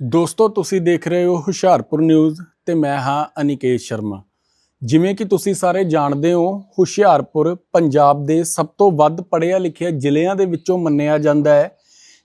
ਦੋਸਤੋ, ਤੁਸੀਂ ਦੇਖ ਰਹੇ ਹੋ ਹੁਸ਼ਿਆਰਪੁਰ ਨਿਊਜ਼ ਤੇ ਮੈਂ ਹਾਂ ਅਨਿਕੇਤ ਸ਼ਰਮਾ। ਜਿਵੇਂ ਕਿ ਤੁਸੀਂ ਸਾਰੇ ਜਾਣਦੇ ਹੋ, ਹੁਸ਼ਿਆਰਪੁਰ ਪੰਜਾਬ ਦੇ ਸਭ ਤੋਂ ਵੱਧ ਪੜ੍ਹਿਆ ਲਿਖਿਆ ਜ਼ਿਲ੍ਹਿਆਂ ਦੇ ਵਿੱਚੋਂ ਮੰਨਿਆ ਜਾਂਦਾ ਹੈ,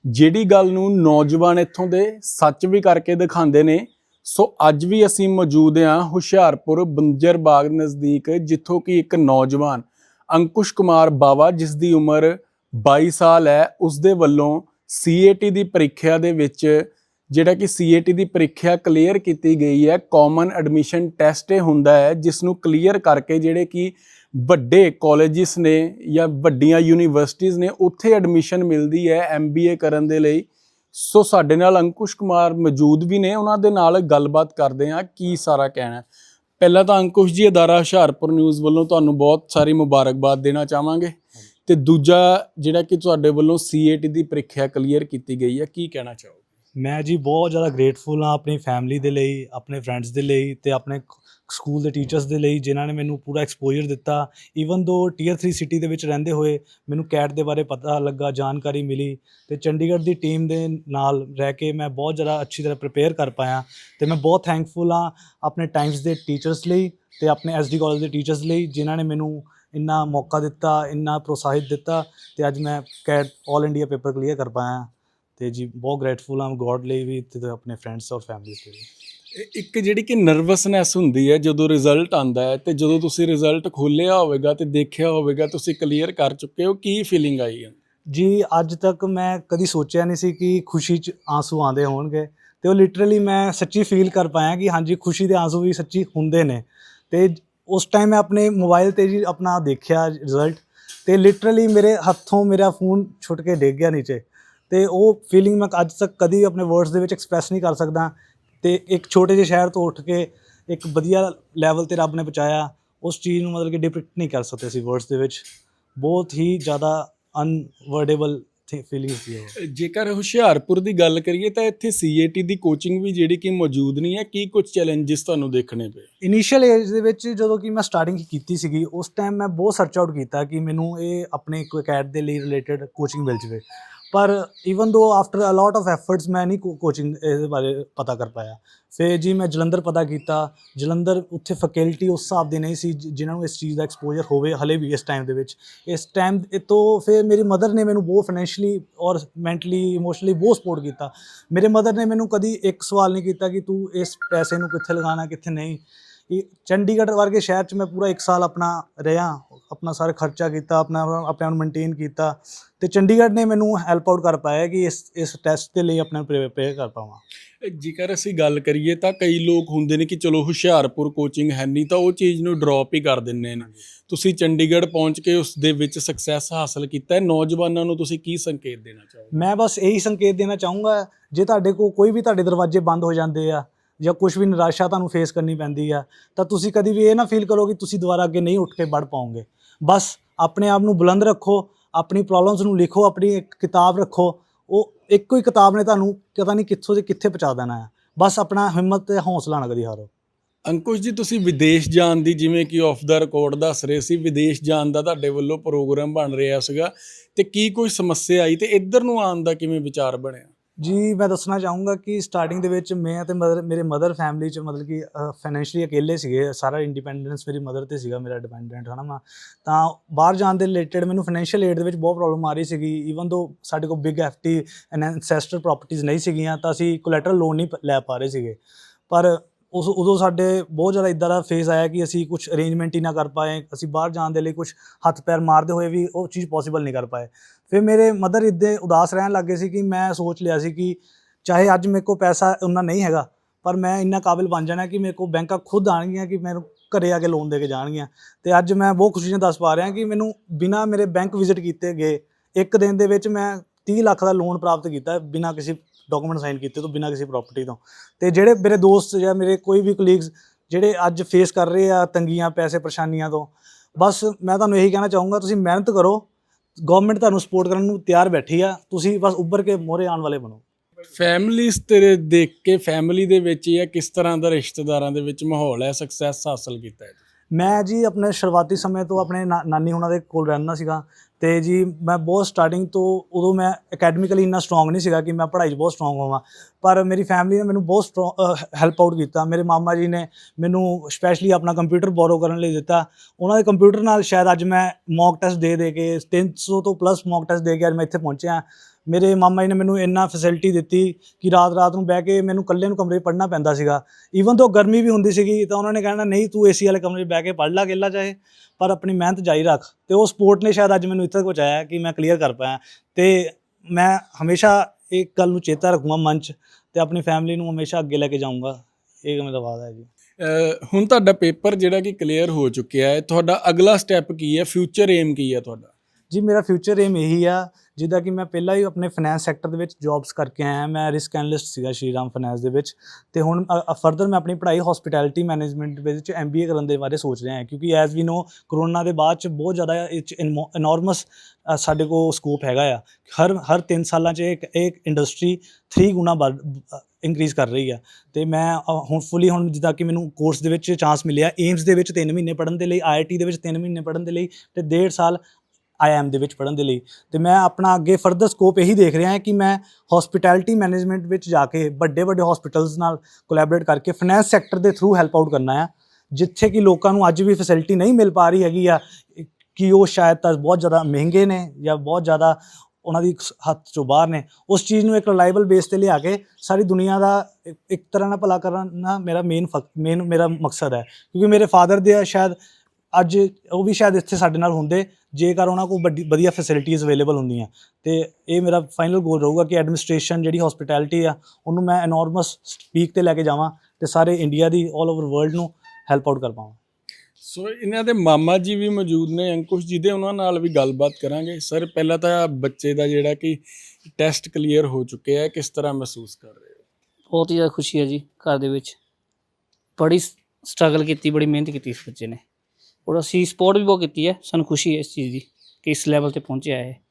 ਜਿਹੜੀ ਗੱਲ ਨੂੰ ਨੌਜਵਾਨ ਇੱਥੋਂ ਦੇ ਸੱਚ ਵੀ ਕਰਕੇ ਦਿਖਾਉਂਦੇ ਨੇ। ਸੋ ਅੱਜ ਵੀ ਅਸੀਂ ਮੌਜੂਦ ਹਾਂ ਹੁਸ਼ਿਆਰਪੁਰ ਬੰਜਰ ਬਾਗ ਨਜ਼ਦੀਕ, ਜਿੱਥੋਂ ਕਿ ਇੱਕ ਨੌਜਵਾਨ ਅੰਕੁਸ਼ ਕੁਮਾਰ ਬਾਵਾ, ਜਿਸ ਦੀ ਉਮਰ 22 ਸਾਲ ਹੈ ਉਸ ਦੇ ਵੱਲੋਂ ਸੀਏਟੀ ਦੀ ਪ੍ਰੀਖਿਆ ਦੇ ਵਿੱਚ ਜਿਹੜਾ ਕਿ ਸੀਏਟੀ ਦੀ ਪ੍ਰੀਖਿਆ ਕਲੀਅਰ ਕੀਤੀ ਗਈ ਹੈ ਕਾਮਨ ਐਡਮਿਸ਼ਨ ਟੈਸਟ ਇਹ ਹੁੰਦਾ ਹੈ ਜਿਸ ਨੂੰ ਕਲੀਅਰ ਕਰਕੇ ਜਿਹੜੇ ਕਿ ਵੱਡੇ ਕਾਲਜਿਸ ਨੇ ਜਾਂ ਵੱਡੀਆਂ ਯੂਨੀਵਰਸਿਟੀਆਂ ਨੇ, ਉੱਥੇ ਐਡਮਿਸ਼ਨ ਮਿਲਦੀ ਹੈ ਐਮਬੀਏ ਕਰਨ ਦੇ ਲਈ। ਸੋ ਸਾਡੇ ਨਾਲ ਅੰਕੁਸ਼ ਕੁਮਾਰ ਮੌਜੂਦ ਵੀ ਨੇ, ਉਹਨਾਂ ਦੇ ਨਾਲ ਗੱਲਬਾਤ ਕਰਦੇ ਹਾਂ, ਕੀ ਸਾਰਾ ਕਹਿਣਾ ਪਹਿਲਾਂ ਤਾਂ ਅੰਕੁਸ਼ ਜੀ, ਅਦਾਰਾ ਹੁਸ਼ਿਆਰਪੁਰ ਨਿਊਜ਼ ਵੱਲੋਂ ਤੁਹਾਨੂੰ ਬਹੁਤ ਸਾਰੀ ਮੁਬਾਰਕਬਾਦ ਦੇਣਾ ਚਾਹਾਂਗੇ। ਤੇ ਦੂਜਾ ਜਿਹੜਾ ਕਿ ਤੁਹਾਡੇ ਵੱਲੋਂ ਸੀਏਟੀ ਦੀ ਪ੍ਰੀਖਿਆ ਕਲੀਅਰ ਕੀਤੀ ਗਈ ਹੈ, ਕੀ ਕਹਿਣਾ ਚਾਹੋਗੇ? ਮੈਂ ਜੀ ਬਹੁਤ ਜ਼ਿਆਦਾ ਗ੍ਰੇਟਫੁਲ ਹਾਂ ਆਪਣੀ ਫੈਮਿਲੀ ਦੇ ਲਈ, ਆਪਣੇ ਫਰੈਂਡਸ ਦੇ ਲਈ ਤੇ ਆਪਣੇ ਸਕੂਲ ਦੇ ਟੀਚਰਸ ਦੇ ਲਈ ਜਿਨ੍ਹਾਂ ਨੇ ਮੈਨੂੰ ਪੂਰਾ ਐਕਸਪੋਜ਼ਰ ਦਿੱਤਾ। ਈਵਨ ਦੋ ਟੀਅਰ 3 ਸਿਟੀ ਦੇ ਵਿੱਚ ਰਹਿੰਦੇ ਹੋਏ ਮੈਨੂੰ ਕੈਟ ਦੇ ਬਾਰੇ ਪਤਾ ਲੱਗਾ, ਜਾਣਕਾਰੀ ਮਿਲੀ ਤੇ ਚੰਡੀਗੜ੍ਹ ਦੀ ਟੀਮ ਦੇ ਨਾਲ ਰਹਿ ਕੇ ਮੈਂ ਬਹੁਤ ਜ਼ਿਆਦਾ ਅੱਛੀ ਤਰ੍ਹਾਂ ਪ੍ਰਿਪੇਅਰ ਕਰ ਪਾਇਆ ਤੇ ਮੈਂ ਬਹੁਤ ਥੈਂਕਫੁਲ ਹਾਂ ਆਪਣੇ ਟਾਈਮਸ ਦੇ ਟੀਚਰਸ ਲਈ ਤੇ ਆਪਣੇ ਐਸਡੀ ਕਾਲਜ ਦੇ ਟੀਚਰਸ ਲਈ ਜਿਨ੍ਹਾਂ ਨੇ ਮੈਨੂੰ ਇੰਨਾ ਮੌਕਾ ਦਿੱਤਾ, ਇੰਨਾ ਪ੍ਰੋਤਸਾਹਿਤ ਦਿੱਤਾ ਤੇ ਅੱਜ ਮੈਂ ਕੈਟ 올 ਇੰਡੀਆ ਪੇਪਰ ਕਲੀਅਰ ਕਰ ਪਾਇਆ। ਤੇ ਜੀ ਬਹੁਤ ਗ੍ਰੇਟਫੁਲ ਹਾਂ ਗੋਡ ਲਈ ਵੀ ਤੇ ਆਪਣੇ ਫਰੈਂਡਸ ਔਰ ਫੈਮਿਲੀ ਲਈ ਵੀ। ਇੱਕ ਜਿਹੜੀ ਕਿ ਨਰਵਸਨੈਸ ਹੁੰਦੀ ਹੈ ਜਦੋਂ ਰਿਜ਼ਲਟ ਆਂਦਾ ਹੈ ਤੇ ਜਦੋਂ ਤੁਸੀਂ ਰਿਜ਼ਲਟ ਖੋਲ੍ਹਿਆ ਹੋਵੇਗਾ ਤੇ ਦੇਖਿਆ ਹੋਵੇਗਾ ਤੁਸੀਂ ਕਲੀਅਰ ਕਰ ਚੁੱਕੇ ਹੋ ਕੀ ਫੀਲਿੰਗ ਆਈ ਹੈ? ਜੀ ਅੱਜ ਤੱਕ ਮੈਂ ਕਦੀ ਸੋਚਿਆ ਨਹੀਂ ਸੀ ਕਿ ਖੁਸ਼ੀ 'ਚ ਆਂਸੂ ਆਉਂਦੇ ਹੋਣਗੇ ਤੇ ਉਹ ਲਿਟਰਲੀ ਮੈਂ ਸੱਚੀ ਫੀਲ ਕਰ ਪਾਇਆ ਕਿ ਹਾਂਜੀ ਖੁਸ਼ੀ ਦੇ ਆਂਸੂ ਵੀ ਸੱਚੀ ਹੁੰਦੇ ਨੇ। ਤੇ ਉਸ ਟਾਈਮ ਮੈਂ ਆਪਣੇ ਮੋਬਾਈਲ ਤੇ ਜੀ ਆਪਣਾ ਦੇਖਿਆ ਰਿਜ਼ਲਟ ਤੇ ਲਿਟਰਲੀ ਮੇਰੇ ਹੱਥੋਂ ਮੇਰਾ ਫੋਨ ਛੁੱਟ ਕੇ ਡਿੱਗ ਗਿਆ ਨੀਚੇ। ਤੇ ਉਹ ਫੀਲਿੰਗ ਮੈਂ ਅੱਜ ਤੱਕ ਕਦੀ ਆਪਣੇ ਵਰਡਸ ਦੇ ਵਿੱਚ ਐਕਸਪ੍ਰੈਸ ਨਹੀਂ ਕਰ ਸਕਦਾ। ਤੇ ਇੱਕ ਛੋਟੇ ਜਿਹੇ ਸ਼ਹਿਰ ਤੋਂ ਉੱਠ ਕੇ ਇੱਕ ਵਧੀਆ ਲੈਵਲ ਤੇ ਰੱਬ ਨੇ ਪਹੁੰਚਾਇਆ ਉਸ ਚੀਜ਼ ਨੂੰ ਮਤਲਬ ਕਿ ਡਿਪਿਕਟ ਨਹੀਂ ਕਰ ਸਕਦੇ ਸੀ ਵਰਡਸ ਦੇ ਵਿੱਚ। ਬਹੁਤ ਹੀ ਜ਼ਿਆਦਾ ਅਨਵਰਡੇਬਲ ਫੀਲਿੰਗ ਸੀ ਉਹ। ਜੇਕਰ ਹੁਸ਼ਿਆਰਪੁਰ ਦੀ ਗੱਲ ਕਰੀਏ ਤਾਂ ਇੱਥੇ ਸੀਏਟੀ ਦੀ ਕੋਚਿੰਗ ਵੀ ਜਿਹੜੀ ਕਿ ਮੌਜੂਦ ਨਹੀਂ ਹੈ ਕੀ ਕੁਝ ਚੈਲੰਜਸ ਤੁਹਾਨੂੰ ਦੇਖਣੇ ਪਏ? ਇਨੀਸ਼ੀਅਲ ਏਜ ਦੇ ਵਿੱਚ ਜਦੋਂ ਕਿ ਮੈਂ ਸਟਾਰਟਿੰਗ ਕੀਤੀ ਸੀਗੀ ਉਸ ਟਾਈਮ ਮੈਂ ਬਹੁਤ ਸਰਚ ਆਊਟ ਕੀਤਾ ਕਿ ਮੈਨੂੰ ਇਹ ਆਪਣੇ ਕੋਈ ਕੈਟ ਦੇ ਲਈ ਰਿਲੇਟਡ ਕੋਚਿੰਗ ਮਿਲ ਜਵੇ। ਪਰ even though after a lot of efforts ਮੈਂ ਨਹੀਂ ਕੋਚਿੰਗ ਇਹਦੇ ਬਾਰੇ ਪਤਾ ਕਰ ਪਾਇਆ। ਫਿਰ ਜੀ ਮੈਂ ਜਲੰਧਰ ਪਤਾ ਕੀਤਾ। ਜਲੰਧਰ ਉੱਥੇ ਫੈਕਲਟੀ ਉਸ ਹਿਸਾਬ ਦੀ ਨਹੀਂ ਸੀ ਜਿ- ਜਿਨ੍ਹਾਂ ਨੂੰ ਇਸ ਚੀਜ਼ ਦਾ ਐਕਸਪੋਜ਼ਰ ਹੋਵੇ ਹਲੇ ਵੀ ਇਸ ਟਾਈਮ ਦੇ ਵਿੱਚ। ਇਸ ਟਾਈਮ ਤੋਂ ਫਿਰ ਮੇਰੀ ਮਦਰ ਨੇ ਮੈਨੂੰ ਬਹੁਤ ਫਾਈਨੈਂਸ਼ਲੀ ਔਰ ਮੈਂਟਲੀ ਇਮੋਸ਼ਨਲੀ ਬਹੁਤ ਸਪੋਰਟ ਕੀਤਾ। ਮੇਰੇ ਮਦਰ ਨੇ ਮੈਨੂੰ ਕਦੀ ਇੱਕ ਸਵਾਲ ਨਹੀਂ ਕੀਤਾ ਕਿ ਤੂੰ ਇਸ ਪੈਸੇ ਨੂੰ ਕਿੱਥੇ ਲਗਾਉਣਾ, ਕਿੱਥੇ ਨਹੀਂ। ਇਹ ਚੰਡੀਗੜ੍ਹ ਵਰਗੇ ਸ਼ਹਿਰ 'ਚ ਮੈਂ ਪੂਰਾ 1 ਸਾਲ ਆਪਣਾ ਰਿਹਾ ਆਪਣਾ ਸਾਰਾ ਖਰਚਾ ਕੀਤਾ ਆਪਣਾ ਆਪਣੇ ਆਪ ਨੂੰ ਮੇਨਟੇਨ ਕੀਤਾ ਤੇ ਚੰਡੀਗੜ੍ਹ ਨੇ ਮੈਨੂੰ ਹੈਲਪ ਆਊਟ ਕਰ ਪਾਇਆ ਕਿ ਇਸ ਇਸ ਟੈਸਟ ਦੇ ਲਈ ਆਪਣਾ ਪ੍ਰਿਪੇਅਰ ਕਰ ਪਾਵਾਂ। ਜੇਕਰ ਅਸੀਂ ਗੱਲ ਕਰੀਏ ਤਾਂ ਕਈ ਲੋਕ ਹੁੰਦੇ ਨੇ ਕਿ ਚਲੋ ਹੁਸ਼ਿਆਰਪੁਰ ਕੋਚਿੰਗ ਹੈ ਨਹੀਂ ਤਾਂ ਉਹ ਚੀਜ਼ ਨੂੰ ਡ੍ਰੌਪ ਹੀ ਕਰ ਦਿੰਦੇ ਨੇ। ਤੁਸੀਂ ਚੰਡੀਗੜ੍ਹ ਪਹੁੰਚ ਕੇ ਉਸ ਦੇ ਵਿੱਚ ਸਕਸੈਸ ਹਾਸਲ ਕੀਤਾ ਹੈ ਨੌਜਵਾਨਾਂ ਨੂੰ ਤੁਸੀਂ ਕੀ ਸੰਕੇਤ ਦੇਣਾ ਚਾਹੋਗੇ? ਮੈਂ ਬਸ ਇਹੀ ਸੰਕੇਤ ਦੇਣਾ ਚਾਹੂੰਗਾ ਜੇ ਤੁਹਾਡੇ ਕੋਲ ਕੋਈ ਵੀ ਤੁਹਾਡੇ ਦਰਵਾਜ਼ੇ ਬੰਦ ਹੋ ਜਾਂਦੇ ਆ ਜਾਂ ਕੁਝ ਵੀ ਨਿਰਾਸ਼ਾ ਤੁਹਾਨੂੰ ਫੇਸ ਕਰਨੀ ਪੈਂਦੀ ਆ, ਤਾਂ ਤੁਸੀਂ ਕਦੀ ਵੀ ਇਹ ਨਾ ਫੀਲ ਕਰੋ ਕਿ ਤੁਸੀਂ ਦੁਬਾਰਾ ਅੱਗੇ ਨਹੀਂ ਉੱਠ ਕੇ ਵੜ ਪਾਓਗੇ। ਬਸ ਆਪਣੇ ਆਪ ਨੂੰ ਬੁਲੰਦ ਰੱਖੋ, ਆਪਣੀ ਪ੍ਰੋਬਲਮਸ ਨੂੰ ਲਿਖੋ, ਆਪਣੀ ਇੱਕ ਕਿਤਾਬ ਰੱਖੋ, ਉਹ ਇੱਕੋ ਹੀ ਕਿਤਾਬ ਨੇ ਤੁਹਾਨੂੰ ਪਤਾ ਨਹੀਂ ਕਿੱਥੋਂ ਦੇ ਕਿੱਥੇ ਪਹੁੰਚਾ ਦੇਣਾ ਹੈ ਬਸ ਆਪਣਾ ਹਿੰਮਤ ਤੇ ਹੌਸਲਾ ਨਾ ਕਦੀ ਹਾਰੋ। ਅੰਕੁਸ਼ ਜੀ, ਤੁਸੀਂ ਵਿਦੇਸ਼ ਜਾਣ ਦੀ ਜਿਵੇਂ ਕਿ ਆਫ ਦਾ ਰਿਕਾਰਡ ਦੱਸ ਰਹੇ ਸੀ, ਵਿਦੇਸ਼ ਜਾਣ ਦਾ ਤੁਹਾਡੇ ਵੱਲੋਂ ਪ੍ਰੋਗਰਾਮ ਬਣ ਰਿਹਾ ਸੀਗਾ, ਤੇ ਕੀ ਕੋਈ ਸਮੱਸਿਆ ਆਈ ਤੇ ਇੱਧਰ ਨੂੰ ਆਉਣ ਦਾ ਕਿਵੇਂ ਵਿਚਾਰ ਬਣਿਆ? ਜੀ, ਮੈਂ ਦੱਸਣਾ ਚਾਹੂੰਗਾ ਕਿ ਸਟਾਰਟਿੰਗ ਦੇ ਵਿੱਚ ਮੈਂ ਤੇ ਮਦਰ, ਮੇਰੇ ਮਦਰ ਫੈਮਿਲੀ ਚ ਮਤਲਬ ਕਿ ਫਾਈਨੈਂਸ਼ਲੀ ਅਕੇਲੇ ਸੀਗੇ, ਸਾਰਾ ਇੰਡੀਪੈਂਡੈਂਸ ਮੇਰੀ ਮਦਰ ਤੇ ਸੀਗਾ, ਮੇਰਾ ਡਿਪੈਂਡੈਂਟ ਹਨਾ ਮੈਂ? ਤਾਂ ਬਾਹਰ ਜਾਣ ਦੇ ਰਿਲੇਟਡ ਮੈਨੂੰ ਫਾਈਨੈਂਸ਼ੀਅਲ ਏਡ ਦੇ ਵਿੱਚ ਬਹੁਤ ਪ੍ਰੋਬਲਮ ਆ ਰਹੀ ਸੀਗੀ ਈਵਨ ਦੋ ਸਾਡੇ ਕੋਲ ਬਿਗ ਐਫਟੀ ਐਨਸੈਸਟਰ ਪ੍ਰਾਪਰਟੀਆਂ ਨਹੀਂ ਸੀਗੀਆਂ, ਤਾਂ ਅਸੀਂ ਕੋਲੈਟਰਲ ਲੋਨ ਨਹੀਂ ਪ- ਲੈ ਪਾ ਰਹੇ ਸੀਗੇ। ਪਰ ਉਸ, ਉਦੋਂ ਸਾਡੇ ਬਹੁਤ ਜ਼ਿਆਦਾ ਇਦਾਂ ਦਾ ਫੇਸ ਆਇਆ ਕਿ ਅਸੀਂ ਕੁਝ ਅਰੇਂਜਮੈਂਟ ਹੀ ਨਾ ਕਰ ਪਾਏ, ਅਸੀਂ ਬਾਹਰ ਜਾਣ ਦੇ ਲਈ ਕੁਝ ਹੱਥ ਪੈਰ ਮਾਰਦੇ ਹੋਏ ਵੀ ਉਹ ਚੀਜ਼ ਪੋਸੀਬਲ ਨਹੀਂ ਕਰ ਪਾਏ। ਫਿਰ ਮੇਰੇ ਮਦਰ ਇੱਦੇ ਉਦਾਸ ਰਹਿਣ ਲੱਗ ਗਏ ਸੀ ਕਿ ਮੈਂ ਸੋਚ ਲਿਆ ਸੀ ਕਿ ਚਾਹੇ ਅੱਜ ਮੇਰੇ ਕੋਲ ਪੈਸਾ ਉਹਨਾਂ ਨਹੀਂ ਹੈਗਾ, ਪਰ ਮੈਂ ਇੰਨਾ ਕਾਬਿਲ ਬਣ ਜਾਣਾ ਕਿ ਮੇਰੇ ਕੋਲ ਬੈਂਕਾਂ ਖੁਦ ਆਣਗੀਆਂ ਕਿ ਮੈਨੂੰ ਘਰੇ ਆ ਕੇ ਲੋਨ ਦੇ ਕੇ ਜਾਣਗੀਆਂ। ਤੇ ਅੱਜ ਮੈਂ ਬਹੁਤ ਖੁਸ਼ੀ ਨਾਲ ਦੱਸ ਪਾ ਰਿਹਾ ਕਿ ਮੈਨੂੰ ਬਿਨਾ ਮੇਰੇ ਬੈਂਕ ਵਿਜ਼ਿਟ ਕੀਤੇ ਗਏ, ਇੱਕ ਦਿਨ ਦੇ ਵਿੱਚ ਮੈਂ 30 ਲੱਖ ਦਾ ਲੋਨ ਪ੍ਰਾਪਤ ਕੀਤਾ ਬਿਨਾ ਕਿਸੇ ਡਾਕੂਮੈਂਟ ਸਾਈਨ ਕੀਤੇ ਤੋਂ, ਬਿਨਾ ਕਿਸੇ ਪ੍ਰਾਪਰਟੀ ਤੋਂ। ਤੇ ਜਿਹੜੇ ਮੇਰੇ ਦੋਸਤ ਜਾਂ ਮੇਰੇ ਕੋਈ ਵੀ ਕੋਲੀਗਸ ਜਿਹੜੇ ਅੱਜ ਫੇਸ ਕਰ ਰਹੇ ਆ ਤੰਗੀਆਂ, ਪੈਸੇ ਪਰੇਸ਼ਾਨੀਆਂ ਤੋਂ, ਬਸ ਮੈਂ ਤੁਹਾਨੂੰ ਇਹੀ ਕਹਿਣਾ ਚਾਹੂੰਗਾ, ਤੁਸੀਂ ਮਿਹਨਤ ਕਰੋ ਗਵਰਨਮੈਂਟ ਤੁਹਾਨੂੰ ਸਪੋਰਟ ਕਰਨ ਨੂੰ ਤਿਆਰ ਬੈਠੀ ਆ ਤੁਸੀਂ ਬਸ ਉੱਭਰ ਕੇ ਮੋਰੇ ਆਉਣ ਵਾਲੇ ਬਣੋ। ਫੈਮਿਲੀਸ ਤੇਰੇ ਦੇਖ ਕੇ ਫੈਮਿਲੀ ਦੇ ਵਿੱਚ ਜਾਂ ਕਿਸ ਤਰ੍ਹਾਂ ਦਾ ਰਿਸ਼ਤੇਦਾਰਾਂ ਦੇ ਵਿੱਚ ਮਾਹੌਲ ਹੈ ਸਕਸੈਸ ਹਾਸਲ ਕੀਤਾ ਹੈ? ਮੈਂ ਜੀ ਆਪਣੇ ਸ਼ੁਰੂਆਤੀ ਸਮੇਂ ਤੋਂ ਆਪਣੇ ਨਾ- ਨਾਨੀ ਹੁਣਾਂ ਦੇ ਕੋਲ ਰਹਿੰਦਾ ਸੀਗਾ ਤੇ ਜੀ ਮੈਂ ਬਹੁਤ ਸਟਾਰਟਿੰਗ ਤੋਂ ਉਦੋਂ ਮੈਂ ਅਕੈਡਮਿਕਲੀ ਇੰਨਾ ਸਟਰੋਂਗ ਨਹੀਂ ਸੀਗਾ ਕਿ ਮੈਂ ਪੜ੍ਹਾਈ 'ਚ ਬਹੁਤ ਸਟਰੋਂਗ ਹੋਵਾਂ। ਪਰ ਮੇਰੀ ਫੈਮਿਲੀ ਨੇ ਮੈਨੂੰ ਬਹੁਤ ਹੈਲਪ ਆਊਟ ਕੀਤਾ। ਮੇਰੇ ਮਾਮਾ ਜੀ ਨੇ ਮੈਨੂੰ ਸਪੈਸ਼ਲੀ ਆਪਣਾ ਕੰਪਿਊਟਰ ਬੋਰੋ ਕਰਨ ਲਈ ਦਿੱਤਾ। ਉਹਨਾਂ ਦੇ ਕੰਪਿਊਟਰ ਨਾਲ ਸ਼ਾਇਦ ਅੱਜ ਮੈਂ ਮੌਕ ਟੈਸਟ ਦੇ ਦੇ ਕੇ 300 ਤੋਂ ਪਲੱਸ ਮੌਕ ਟੈਸਟ ਦੇ ਕੇ ਅੱਜ ਮੈਂ ਇੱਥੇ ਪਹੁੰਚਿਆ। ਮੇਰੇ ਮਾਮਾ ਜੀ ਨੇ ਮੈਨੂੰ ਇੰਨਾ ਫੈਸਿਲਿਟੀ ਦਿੱਤੀ ਕਿ ਰਾਤ ਰਾਤ ਨੂੰ ਬਹਿ ਕੇ ਮੈਨੂੰ ਇਕੱਲੇ ਨੂੰ ਕਮਰੇ 'ਚ ਪੜ੍ਹਨਾ ਪੈਂਦਾ ਸੀਗਾ। ਈਵਨ ਤੋਂ ਗਰਮੀ ਵੀ ਹੁੰਦੀ ਸੀਗੀ ਤਾਂ ਉਹਨਾਂ ਨੇ ਕਹਿਣਾ ਨਹੀਂ ਤੂੰ ਏਸੀ ਵਾਲੇ ਕਮਰੇ 'ਚ ਬਹਿ ਕੇ ਪੜ੍ਹ ਲਾ ਇਕੱਲਾ ਚਾਹੇ ਪਰ ਆਪਣੀ ਮਿਹਨਤ ਜਾਰੀ ਰੱਖ। ਤੇ ਉਹ ਸਪੋਰਟ ਨੇ ਸ਼ਾਇਦ ਅੱਜ ਮੈਨੂੰ ਇੱਥੇ ਪਹੁੰਚਾਇਆ ਕਿ ਮੈਂ ਕਲੀਅਰ ਕਰ ਪਾਇਆ। ਤੇ ਮੈਂ ਹਮੇਸ਼ਾ ਇੱਕ ਗੱਲ ਨੂੰ ਚੇਤਾ ਰੱਖੂੰਗਾ ਮਨ 'ਚ ਤੇ ਆਪਣੀ ਫੈਮਿਲੀ ਨੂੰ ਹਮੇਸ਼ਾ ਅੱਗੇ ਲੈ ਕੇ ਜਾਊਂਗਾ। ਇਹ ਮੇਰਾ ਵਾਅਦਾ ਹੈ ਜੀ? ਹੁਣ ਤੁਹਾਡਾ ਪੇਪਰ ਜਿਹੜਾ ਕਿ ਕਲੀਅਰ ਹੋ ਚੁੱਕਿਆ ਹੈ ਤੁਹਾਡਾ ਅਗਲਾ ਸਟੈਪ ਕੀ ਹੈ? ਫਿਊਚਰ ਏਮ ਕੀ ਹੈ ਤੁਹਾਡਾ? ਜੀ ਮੇਰਾ ਫਿਊਚਰ ਏਮ ਇਹੀ ਆ ਜਿੱਦਾਂ ਕਿ ਮੈਂ ਪਹਿਲਾਂ ਹੀ ਆਪਣੇ ਫਾਈਨੈਂਸ ਸੈਕਟਰ ਦੇ ਵਿੱਚ ਜੌਬਸ ਕਰਕੇ ਆਇਆ, ਮੈਂ ਰਿਸਕ ਐਨਲਿਸਟ ਸੀਗਾ ਸ਼੍ਰੀਰਾਮ ਫਾਈਨੈਂਸ ਦੇ ਵਿੱਚ ਤੇ ਹੁਣ ਫਰਦਰ ਮੈਂ ਆਪਣੀ ਪੜ੍ਹਾਈ ਹਸਪਿਟੈਲਿਟੀ ਮੈਨੇਜਮੈਂਟ ਵਿੱਚ ਐਮਬੀਏ ਕਰਨ ਦੇ ਬਾਰੇ ਸੋਚ ਰਿਹਾ ਹਾਂ ਕਿਉਂਕਿ ਐਜ਼ ਵੀ ਨੋ ਕਰੋਨਾ ਦੇ ਬਾਅਦ ਚ ਬਹੁਤ ਜ਼ਿਆਦਾ ਇਹ 'ਚ ਇਨੋਰਮਸ ਸਾਡੇ ਕੋਲ ਸਕੋਪ ਹੈਗਾ ਆ। ਹਰ ਹਰ 3 ਸਾਲਾਂ 'ਚ ਇੱਕ ਇੱਕ ਇੰਡਸਟਰੀ 3 ਗੁਣਾ ਇਨਕਰੀਜ਼ ਕਰ ਰਹੀ ਆ। ਤੇ ਮੈਂ ਹੁਣ ਫੁੱਲੀ ਹੁਣ ਜਿੱਦਾਂ ਕਿ ਮੈਨੂੰ ਕੋਰਸ ਦੇ ਵਿੱਚ ਚਾਂਸ ਮਿਲਿਆ ਏਮਸ ਦੇ ਵਿੱਚ 3 ਮਹੀਨੇ ਪੜ੍ਹਨ ਦੇ ਲਈ ਆਈਆਈਟੀ ਦੇ ਵਿੱਚ 3 ਮਹੀਨੇ ਪੜ੍ਹਨ ਦੇ ਲਈ ਤੇ ਡੇਢ ਸਾਲ ਆਈਐਮ ਦੇ ਵਿੱਚ ਪੜ੍ਹਨ ਦੇ ਲਈ। ਤੇ ਮੈਂ ਆਪਣਾ ਅੱਗੇ ਫਰਦਰ ਸਕੋਪ ਇਹੀ ਦੇਖ ਰਿਹਾ ਹਾਂ ਕਿ ਮੈਂ ਹਸਪਿਟੈਲਿਟੀ ਮੈਨੇਜਮੈਂਟ ਵਿੱਚ ਜਾ ਕੇ ਵੱਡੇ ਵੱਡੇ ਹਸਪੀਟਲਸ ਨਾਲ ਕੋਲੈਬੋਰੇਟ ਕਰਕੇ ਫਾਈਨੈਂਸ ਸੈਕਟਰ ਦੇ ਥਰੂ ਹੈਲਪ ਆਊਟ ਕਰਨਾ ਆ। ਜਿੱਥੇ ਕਿ ਲੋਕਾਂ ਨੂੰ ਅੱਜ ਵੀ ਫੈਸਿਲਿਟੀ ਨਹੀਂ ਮਿਲ ਪਾ ਰਹੀ ਹੈਗੀ ਆ, ਕਿ ਉਹ ਸ਼ਾਇਦ ਤਾਂ ਬਹੁਤ ਜ਼ਿਆਦਾ ਮਹਿੰਗੇ ਨੇ ਜਾਂ ਬਹੁਤ ਜ਼ਿਆਦਾ ਉਹਨਾਂ ਦੀ ਹੱਥ ਚੋਂ ਬਾਹਰ ਨੇ। ਉਸ ਚੀਜ਼ ਨੂੰ ਇੱਕ ਰਿਲਾਈਬਲ ਬੇਸ ਤੇ ਲਿਆ ਕੇ ਸਾਰੀ ਦੁਨੀਆ ਦਾ ਇੱਕ- ਤਰ੍ਹਾਂ ਨਾਲ ਭਲਾ ਕਰਨਾ ਮੇਰਾ ਮੇਨ ਮੇਨ ਮੇਰਾ ਮਕਸਦ ਹੈ। ਕਿਉਂਕਿ ਮੇਰੇ ਫਾਦਰ ਦੇ ਆ ਸ਼ਾਇਦ ਅੱਜ ਉਹ ਵੀ ਸ਼ਾਇਦ ਇੱਥੇ ਸਾਡੇ ਨਾਲ ਹੁੰਦੇ ਜੇਕਰ ਉਹਨਾਂ ਕੋਲ ਵੱਡੀ ਵਧੀਆ ਫੈਸਿਲਿਟੀਆਂ ਅਵੇਲੇਬਲ ਹੁੰਦੀਆਂ। ਤੇ ਇਹ ਮੇਰਾ ਫਾਈਨਲ ਗੋਲ ਰਹੂਗਾ ਕਿ ਐਡਮਿਨਿਸਟ੍ਰੇਸ਼ਨ ਜਿਹੜੀ ਹਸਪਿਟੈਲਿਟੀ ਆ ਉਹਨੂੰ ਮੈਂ ਐਨੋਰਮਸ ਸਪੀਕ ਤੇ ਲੈ ਕੇ ਜਾਵਾਂ ਤੇ ਸਾਰੇ ਇੰਡੀਆ ਦੀ 올 ਓਵਰ ਵਰਲਡ ਨੂੰ ਹੈਲਪ ਆਊਟ ਕਰ ਪਾਵਾਂ। ਸੋ ਇਹਨਾਂ ਦੇ ਮਾਮਾ ਜੀ ਵੀ ਮੌਜੂਦ ਨੇ ਅੰਕੁਸ਼ ਜੀ ਦੇ ਉਹਨਾਂ ਨਾਲ ਵੀ ਗੱਲਬਾਤ ਕਰਾਂਗੇ। ਸਰ ਪਹਿਲਾਂ ਤਾਂ ਬੱਚੇ ਦਾ ਜਿਹੜਾ ਕਿ ਟੈਸਟ ਕਲੀਅਰ ਹੋ ਚੁੱਕਿਆ ਹੈ ਕਿਸ ਤਰ੍ਹਾਂ ਮਹਿਸੂਸ ਕਰ ਰਹੇ ਹੋ? ਬਹੁਤ ਹੀ ਜ਼ਿਆਦਾ ਖੁਸ਼ੀ ਹੈ ਜੀ ਘਰ ਦੇ ਵਿੱਚ। ਬੜੀ ਸਟਰਗਲ ਕੀਤੀ ਬੜੀ ਮਿਹਨਤ ਕੀਤੀ ਇਸ ਬੱਚੇ ਨੇ। ਔਰ ਅਸੀਂ ਸਪੋਰਟ ਵੀ ਬਹੁਤ ਕੀਤੀ ਹੈ। ਸਾਨੂੰ ਖੁਸ਼ੀ ਹੈ ਇਸ ਚੀਜ਼ ਦੀ ਕਿ ਇਸ ਲੈਵਲ ਤੇ ਪਹੁੰਚਿਆ ਹੈ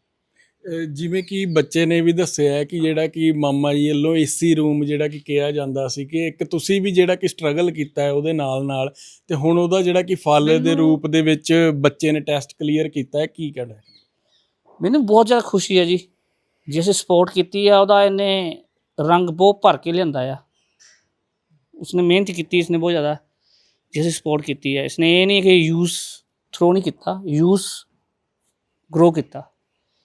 ਜਿਵੇਂ ਕਿ ਬੱਚੇ ਨੇ ਵੀ ਦੱਸਿਆ ਹੈ ਕਿ ਜਿਹੜਾ ਕਿ ਮਾਮਾ ਜੀ ਵੱਲੋਂ ਏਸੀ ਰੂਮ ਜਿਹੜਾ ਕਿ ਕਿਹਾ ਜਾਂਦਾ ਸੀ ਕਿ ਇੱਕ ਤੁਸੀਂ ਵੀ ਜਿਹੜਾ ਕਿ ਸਟਰਗਲ ਕੀਤਾ ਹੈ ਉਹਦੇ ਨਾਲ ਨਾਲ ਤੇ ਹੁਣ ਉਹਦਾ ਜਿਹੜਾ ਕਿ ਫਲ ਦੇ ਰੂਪ ਦੇ ਵਿੱਚ ਬੱਚੇ ਨੇ ਟੈਸਟ ਕਲੀਅਰ ਕੀਤਾ ਹੈ ਕੀ ਕਹਿਣਾ ਮੈਨੂੰ ਬਹੁਤ ਜ਼ਿਆਦਾ ਖੁਸ਼ੀ ਹੈ ਜੀ। ਜਿਸ ਸਪੋਰਟ ਕੀਤੀ ਆ ਉਹਦਾ ਇਹਨੇ ਰੰਗ ਬਹੁਤ ਭਰ ਕੇ ਲਿਆਂਦਾ ਆ। ਉਸਨੇ ਮਿਹਨਤ ਕੀਤੀ ਇਸਨੇ ਬਹੁਤ ਜ਼ਿਆਦਾ। ਜਿਸ ਸਪੋਰਟ ਕੀਤੀ ਹੈ। ਇਸਨੇ ਇਹ ਨਹੀਂ ਕਿ ਯੂਜ਼ ਥਰੋ ਨਹੀਂ ਕੀਤਾ ਯੂਜ਼ ਗਰੋ ਕੀਤਾ।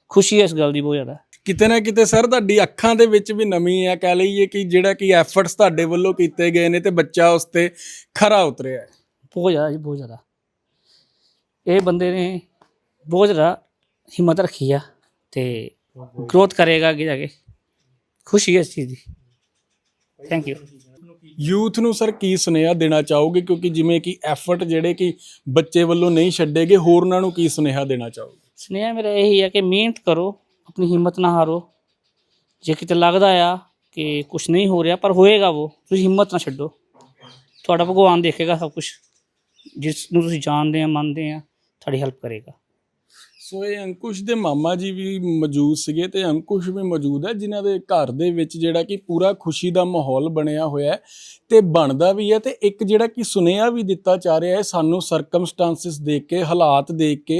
ਖੁਸ਼ੀ ਹੈ ਇਸ ਗੱਲ ਦੀ ਬਹੁਤ ਜ਼ਿਆਦਾ। ਕਿਤੇ ਨਾ ਕਿਤੇ ਸਰ ਤੁਹਾਡੀ ਅੱਖਾਂ ਦੇ ਵਿੱਚ ਵੀ ਨਮੀ ਹੈ ਕਹਿ ਲਈਏ ਕਿ ਜਿਹੜਾ ਕਿ ਐਫਰਟਸ ਤੁਹਾਡੇ ਵੱਲੋਂ ਕੀਤੇ ਗਏ ਨੇ ਤੇ ਬੱਚਾ ਉਸ ਤੇ ਖਰਾ ਉਤਰਿਆ ਹੈ। ਬਹੁਤ ਜ਼ਿਆਦਾ ਜੀ ਬਹੁਤ ਜ਼ਿਆਦਾ। ਇਹ ਬੰਦੇ ਨੇ ਬਹੁਤ ਜ਼ਿਆਦਾ ਹਿੰਮਤ ਰੱਖੀ ਆ ਤੇ ਗਰੋਥ ਕਰੇਗਾ ਅੱਗੇ ਜਾ ਕੇ। ਖੁਸ਼ੀ ਹੈ ਇਸ ਚੀਜ਼ ਦੀ। ਥੈਂਕ ਯੂ ਯੂਥ ਨੂੰ ਸਰ ਕੀ ਸੁਨੇਹਾ ਦੇਣਾ ਚਾਹੋਗੇ? ਕਿਉਂਕਿ ਜਿਵੇਂ ਕਿ ਐਫਰਟ ਜਿਹੜੇ ਕਿ ਬੱਚੇ ਵੱਲੋਂ ਨਹੀਂ ਛੱਡੇਗੇ, ਹੋਰਨਾਂ ਨੂੰ ਕੀ ਸੁਨੇਹਾ ਦੇਣਾ ਚਾਹੋਗੇ? ਸੁਨੇਹਾ ਮੇਰਾ ਇਹੀ ਹੈ ਕਿ ਮਿਹਨਤ ਕਰੋ, ਆਪਣੀ ਹਿੰਮਤ ਨਾ ਹਾਰੋ। ਜੇ ਕਿਤੇ ਲੱਗਦਾ ਆ ਕਿ ਕੁਝ ਨਹੀਂ ਹੋ ਰਿਹਾ, ਪਰ ਹੋਏਗਾ ਉਹ, ਤੁਸੀਂ ਹਿੰਮਤ ਨਾ ਛੱਡੋ। ਤੁਹਾਡਾ ਭਗਵਾਨ ਦੇਖੇਗਾ ਸਭ ਕੁਝ ਜਿਸ ਨੂੰ ਤੁਸੀਂ ਜਾਣਦੇ ਆ, ਮੰਨਦੇ ਆ, ਤੁਹਾਡੀ ਹੈਲਪ ਕਰੇਗਾ। ਸੋ ਇਹ ਅੰਕੁਸ਼ ਦੇ ਮਾਮਾ ਜੀ ਵੀ ਮੌਜੂਦ ਸੀਗੇ ਤੇ ਅੰਕੁਸ਼ ਵੀ ਮੌਜੂਦ ਹੈ, ਜਿਨ੍ਹਾਂ ਦੇ ਘਰ ਦੇ ਵਿੱਚ ਜਿਹੜਾ ਕਿ ਪੂਰਾ ਖੁਸ਼ੀ ਦਾ ਮਾਹੌਲ ਬਣਿਆ ਹੋਇਆ ਹੈ ਤੇ ਬਣਦਾ ਵੀ ਹੈ ਤੇ ਇੱਕ ਜਿਹੜਾ ਕਿ ਸੁਨੇਹਾ ਵੀ ਦਿੱਤਾ ਜਾ ਰਿਹਾ ਹੈ, ਸਾਨੂੰ ਸਰਕਮਸਟੈਂਸਸ ਦੇਖ ਕੇ, ਹਾਲਾਤ ਦੇਖ ਕੇ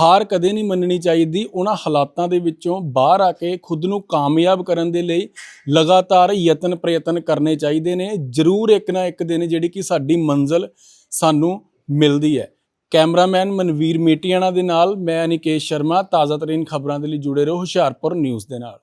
ਹਾਰ ਕਦੇ ਨਹੀਂ ਮੰਨਣੀ ਚਾਹੀਦੀ। ਉਹਨਾਂ ਹਾਲਾਤਾਂ ਦੇ ਵਿੱਚੋਂ ਬਾਹਰ ਆ ਕੇ ਖੁਦ ਨੂੰ ਕਾਮਯਾਬ ਕਰਨ ਦੇ ਲਈ ਲਗਾਤਾਰ ਯਤਨ ਪ੍ਰਯਤਨ ਕਰਨੇ ਚਾਹੀਦੇ ਨੇ। ਜ਼ਰੂਰ ਇੱਕ ਨਾ ਇੱਕ ਦਿਨ ਜਿਹੜੀ ਕਿ ਸਾਡੀ ਮੰਜ਼ਲ ਸਾਨੂੰ ਮਿਲਦੀ ਹੈ। ਕੈਮਰਾਮੈਨ ਮਨਵੀਰ ਮੇਟੀਆਣਾ ਦੇ ਨਾਲ, ਮੈਂ ਅਨਿਕੇਸ਼ ਸ਼ਰਮਾ, ਤਾਜ਼ਾ ਤਰੀਨ ਖਬਰਾਂ ਦੇ ਲਈ ਜੁੜੇ ਰਹੋ ਹੁਸ਼ਿਆਰਪੁਰ ਨਿਊਜ਼ ਦੇ ਨਾਲ।